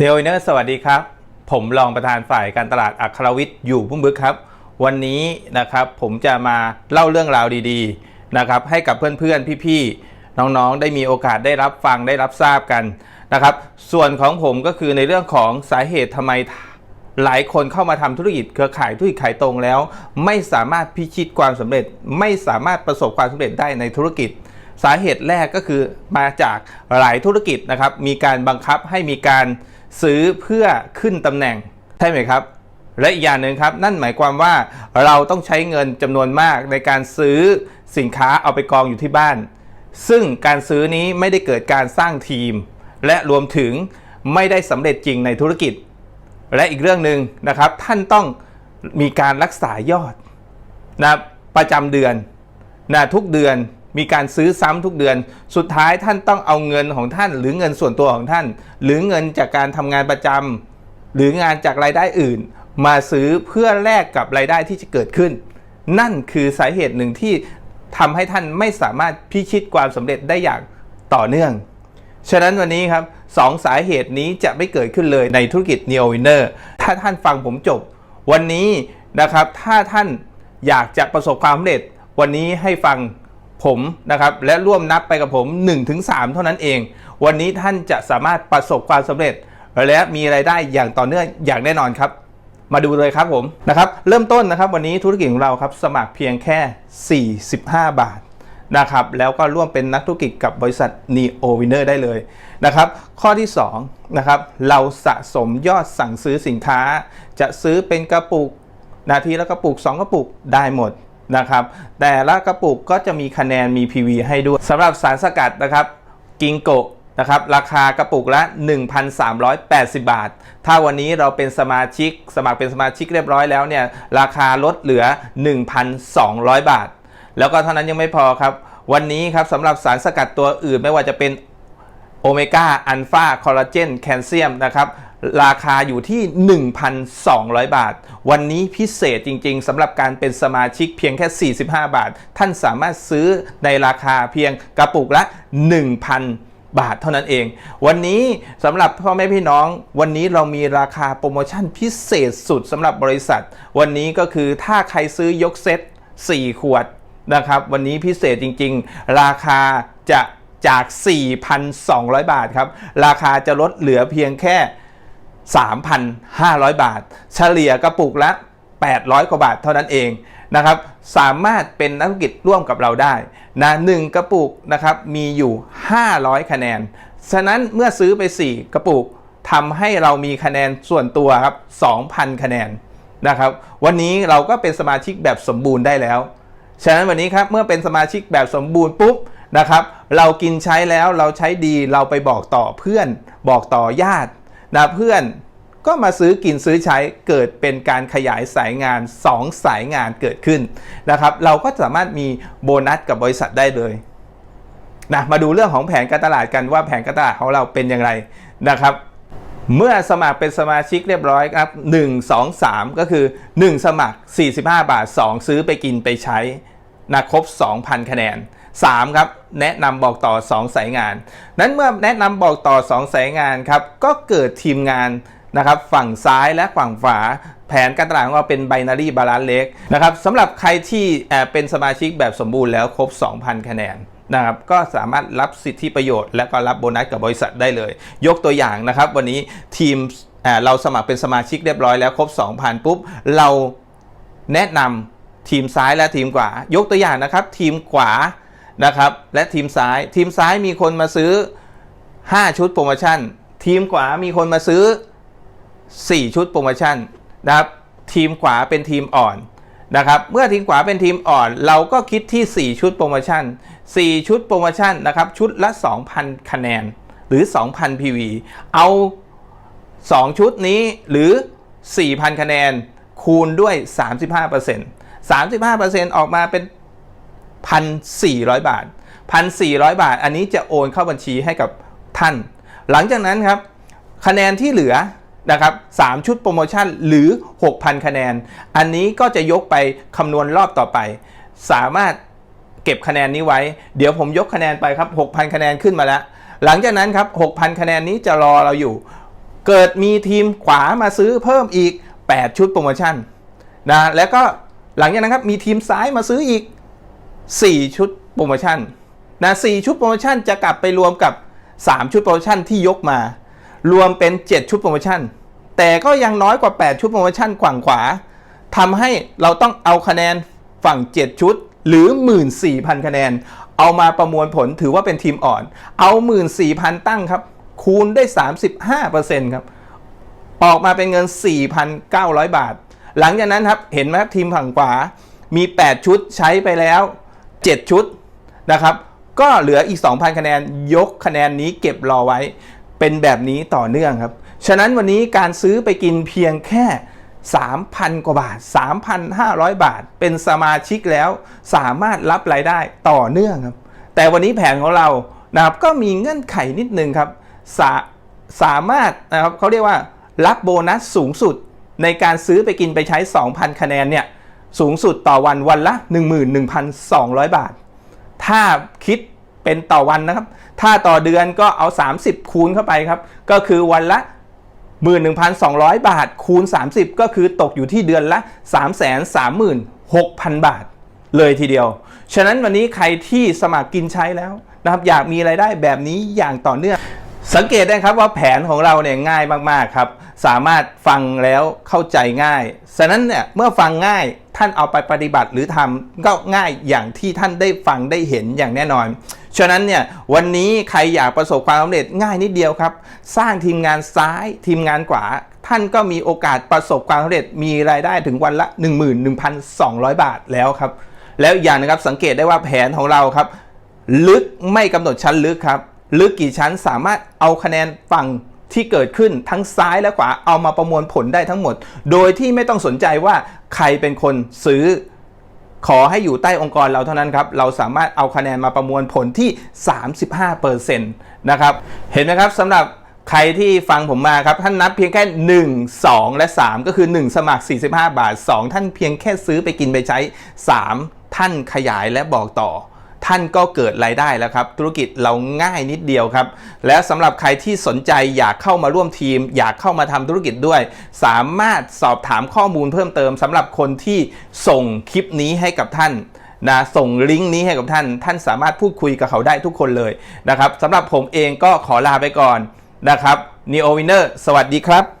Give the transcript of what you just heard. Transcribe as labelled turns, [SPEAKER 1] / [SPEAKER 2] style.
[SPEAKER 1] เดลเนอร์สวัสดีครับ ผมรองประธานฝ่ายการตลาดอัครวิทย์อยู่พุ่มบึกครับ วันนี้นะครับผมจะมาเล่าเรื่องราวดีๆนะครับให้กับเพื่อนๆ พี่ๆ น้องๆ ได้มีโอกาสได้รับฟังได้รับทราบกันนะครับ ส่วนของผมก็คือในเรื่องของสาเหตุทำไมหลายคนเข้ามาทำธุรกิจเครือข่ายธุรกิจขายตรงแล้ว ไม่สามารถพิชิตความสำเร็จ ไม่สามารถประสบความสำเร็จได้ในธุรกิจ สาเหตุแรกก็คือมาจากหลายธุรกิจนะครับมีการบังคับให้มีการ ซื้อเพื่อขึ้นตำแหน่งใช่ไหมครับ และอีกอย่างหนึ่งครับ นั่นหมายความว่าเราต้องใช้เงินจำนวนมากในการซื้อสินค้าเอาไปกองอยู่ที่บ้าน ซึ่งการซื้อนี้ไม่ได้เกิดการสร้างทีม และรวมถึงไม่ได้สำเร็จจริงในธุรกิจ และอีกเรื่องหนึ่งนะครับ ท่านต้องมีการรักษายอดนะประจำเดือนนะทุกเดือน มีการซื้อซ้ำทุกเดือน สุดท้ายท่านต้องเอาเงินของท่าน หรือเงินส่วนตัวของท่าน หรือเงินจากการทำงานประจำหรืองานจากรายได้อื่น มาซื้อเพื่อแลกกับรายได้ที่จะเกิดขึ้น นั่นคือสาเหตุหนึ่งที่ทำให้ท่านไม่สามารถพิชิตความสำเร็จได้อย่างต่อเนื่อง ฉะนั้นวันนี้ครับสองสาเหตุนี้จะไม่เกิดขึ้นเลยในธุรกิจ Neo Winner ถ้าท่านฟังผมจบ วันนี้นะครับถ้าท่านอยากจะประสบความสำเร็จ วันนี้ให้ฟัง ผมนะครับและร่วมนับไปกับผม 1-3 เท่านั้นเอง วันนี้ท่านจะสามารถประสบความสำเร็จ และมีรายได้อย่างต่อเนื่องอย่างแน่นอนครับ มาดูเลยครับผมนะครับเริ่มต้นนะครับวันนี้ธุรกิจของเราครับสมัครเพียงแค่ 45 บาทนะครับแล้วก็ร่วมเป็นนักธุรกิจกับบริษัท Neo Winner ได้เลยนะครับข้อที่2นะครับเราสะสมยอดสั่งซื้อสินค้า จะซื้อเป็นกระปุก นาทีละกระปุก 2 กระปุกได้หมด นะครับ แต่ละกระปุกก็จะมีคะแนนมี PV ให้ด้วยสำหรับสารสกัดนะครับกิงโกะนะครับราคากระปุกละ 1,380 บาท ถ้าวันนี้เราเป็นสมาชิก สมัครเป็นสมาชิกเรียบร้อยแล้วเนี่ยราคาลดเหลือ 1,200 บาท แล้วก็เท่านั้นยังไม่พอครับ วันนี้ครับสำหรับสารสกัดตัวอื่นไม่ว่าจะเป็นโอเมก้าอัลฟาคอลลาเจนแคลเซียมนะครับ ราคาอยู่ที่ 1,200 บาท วันนี้พิเศษจริง ๆสำหรับการเป็นสมาชิกเพียงแค่ 45 บาท ท่านสามารถซื้อในราคาเพียงกระปุกละ 1,000บาทเท่านั้นเอง วันนี้สำหรับพ่อแม่พี่น้อง วันนี้เรามีราคาโปรโมชั่นพิเศษสุดสำหรับบริษัท วันนี้ก็คือถ้าใครซื้อยกเซต 4 ขวดนะครับ วันนี้พิเศษจริง ๆ ราคาจะจาก 4,200 บาทครับ ราคาจะลดเหลือเพียงแค่ 3,500 บาท เฉลี่ยกระปุกละ 800 กว่าบาทเท่านั้นเองนะครับสามารถเป็นนักธุรกิจร่วมกับเราได้นะหนึ่งกระปุกนะครับมีอยู่ 500 คะแนน ฉะนั้นเมื่อซื้อไป 4 กระปุกทำให้เรามีคะแนนส่วนตัวครับ 2,000 คะแนนนะครับวันนี้เราก็เป็นสมาชิกแบบสมบูรณ์ได้แล้ว ฉะนั้นวันนี้ครับเมื่อเป็นสมาชิกแบบสมบูรณ์ปุ๊บนะครับ เรากินใช้แล้วเราใช้ดีเราไปบอกต่อเพื่อน บอกต่อญาติ นะเพื่อนก็มาซื้อกินซื้อใช้เกิดเป็นการขยายสายงาน 2 สายงานเกิดขึ้นนะครับ เราก็สามารถมีโบนัสกับบริษัทได้เลยนะมาดูเรื่องของแผนการตลาดกันว่าแผนการตลาดของเราเป็นอย่างไรนะครับ เมื่อสมัครเป็นสมาชิกเรียบร้อยครับ1 2 3 ก็คือ 1 สมัคร 45 บาท 2 ซื้อไปกินไปใช้นะครบ 2,000 คะแนน 3ครับแนะนำบอกต่อ 2 สายงาน นั้นเมื่อแนะนำบอกต่อ 2 สายงานครับก็เกิดทีมงานนะครับฝั่งซ้ายและฝั่งขวาแผนการตลาดของเราเป็นไบนารีบาลานซ์เล็กนะครับสำหรับใครที่เเป็นสมาชิกแบบสมบูรณ์แล้วครบ 2,000 คะแนนนะครับก็สามารถรับสิทธิประโยชน์ และก็รับโบนัสกับบริษัทได้เลย ยกตัวอย่างนะครับ วันนี้ทีมเเราสมัครเป็นสมาชิกเรียบร้อยแล้วครบ 2,000 ปุ๊บ เราแนะนำทีมซ้ายและทีมขวายกตัวอย่างนะครับ ทีมขวา นะครับ และทีมซ้ายทีมซ้ายมีคนมาซื้อ 5 ชุดโปรโมชั่น ทีมขวามีคนมาซื้อ 4 ชุดโปรโมชั่นนะครับทีมขวาเป็นทีมอ่อนนะครับเมื่อทีมขวาเป็นทีมอ่อน เราก็คิดที่ 4 ชุดโปรโมชั่น 4 ชุดโปรโมชั่นนะครับชุดละ 2,000 คะแนนหรือ 2,000 PV เอา 2 ชุดนี้หรือ 4,000 คะแนนคูณด้วย 35% 35%ออกมาเป็น 1,400 บาท 1,400 บาท อันนี้จะโอนเข้าบัญชีให้กับท่าน หลังจากนั้นครับคะแนนที่เหลือนะครับ3ชุดโปรโมชั่นหรือ 6,000 คะแนน อันนี้ก็จะยกไปคำนวณรอบต่อไป สามารถเก็บคะแนนนี้ไว้ เดี๋ยวผมยกคะแนนไปครับ 6,000 คะแนนขึ้นมาแล้ว หลังจากนั้นครับ 6,000 คะแนนนี้จะรอเราอยู่ เกิดมีทีมขวามาซื้อเพิ่มอีก 8 ชุดโปรโมชั่นนะ แล้วก็หลังจากนั้นครับ มีทีมซ้ายมาซื้ออีก 4 ชุดโปรโมชั่นนะ4ชุดโปรโมชั่นจะกลับไปรวมกับ 3 ชุดโปรโมชั่นที่ยกมา รวมเป็น 7 ชุดโปรโมชั่น แต่ก็ยังน้อยกว่า 8 ชุดโปรโมชั่นขวางขวาทำให้เราต้องเอาคะแนนฝั่ง 7 ชุดหรือ 14,000 คะแนน เอามาประมวลผลถือว่าเป็นทีมอ่อน เอา 14,000 ตั้งครับ คูณได้ 35%ครับ ออกมาเป็นเงิน 4,900 บาท หลังจากนั้นครับ เห็นไหมครับทีมฝั่งขวา มี 8 ชุดใช้ไปแล้ว 7 ชุดนะครับ ก็เหลืออีก 2,000 คะแนนยกคะแนนนี้เก็บรอไว้เป็นแบบนี้ต่อเนื่องครับ ฉะนั้นวันนี้การซื้อไปกินเพียงแค่ 3,000 กว่าบาท 3,500 บาท เป็นสมาชิกแล้วสามารถรับรายได้ต่อเนื่องครับ แต่วันนี้แผนของเรานะครับก็มีเงื่อนไขนิดนึงครับสาสามารถนะครับเขาเรียกว่ารับโบนัสสูงสุดในการซื้อไปกินไปใช้ 2,000 คะแนนเนี่ย สูงสุดต่อวันวันละ 11,200 บาท ถ้าคิดเป็นต่อวันนะครับ ถ้าต่อเดือนก็เอา 30 คูณเข้าไปครับ ก็คือวันละ 11,200 บาท คูณ 30 ก็คือตกอยู่ที่เดือนละ 336,000 บาท เลยทีเดียว ฉะนั้นวันนี้ใครที่สมัครกินใช้แล้วนะครับ อยากมีไรายได้แบบนี้อย่างต่อเนื่องสังเกตได้ครับว่าแผนของเราเนี่ยง่ายมาก ๆ ครับ สามารถฟังแล้วเข้าใจง่าย ฉะนั้นเนี่ยเมื่อฟังง่าย ท่านเอาไปปฏิบัติหรือทำก็ง่ายอย่างที่ท่านได้ฟังได้เห็นอย่างแน่นอน ฉะนั้นเนี่ยวันนี้ใครอยากประสบความสำเร็จง่ายนิดเดียวครับ สร้างทีมงานซ้ายทีมงานขวา ท่านก็มีโอกาสประสบความสำเร็จมีรายได้ถึงวันละ 11,200 บาทแล้วครับ แล้วอีกอย่างนะครับสังเกตได้ว่าแผนของเราครับ ลึกไม่กำหนดชั้นลึกครับลึกกี่ชั้นสามารถเอาคะแนนฝั่ง ที่เกิดขึ้นทั้งซ้ายและขวาเอามาประมวลผลได้ทั้งหมด โดยที่ไม่ต้องสนใจว่าใครเป็นคนซื้อ ขอให้อยู่ใต้องค์กรเราเท่านั้นครับ เราสามารถเอาคะแนนมาประมวลผลที่ 35%นะครับ เห็นไหมครับสำหรับใครที่ฟังผมมาครับ ท่านนับเพียงแค่ 1 2 และ 3 ก็คือ 1 สมัคร 45 บาท 2 ท่านเพียงแค่ซื้อไปกินไปใช้ 3 ท่านขยายและบอกต่อ ท่านก็เกิดรายได้แล้วครับ ธุรกิจเราง่ายนิดเดียวครับ และสำหรับใครที่สนใจอยากเข้ามาร่วมทีม อยากเข้ามาทำธุรกิจด้วย สามารถสอบถามข้อมูลเพิ่มเติมสำหรับคนที่ส่งคลิปนี้ให้กับท่านนะส่งลิงก์นี้ให้กับท่าน ท่านสามารถพูดคุยกับเขาได้ทุกคนเลยนะครับสำหรับผมเองก็ขอลาไปก่อนนะครับ Neo Winner สวัสดีครับ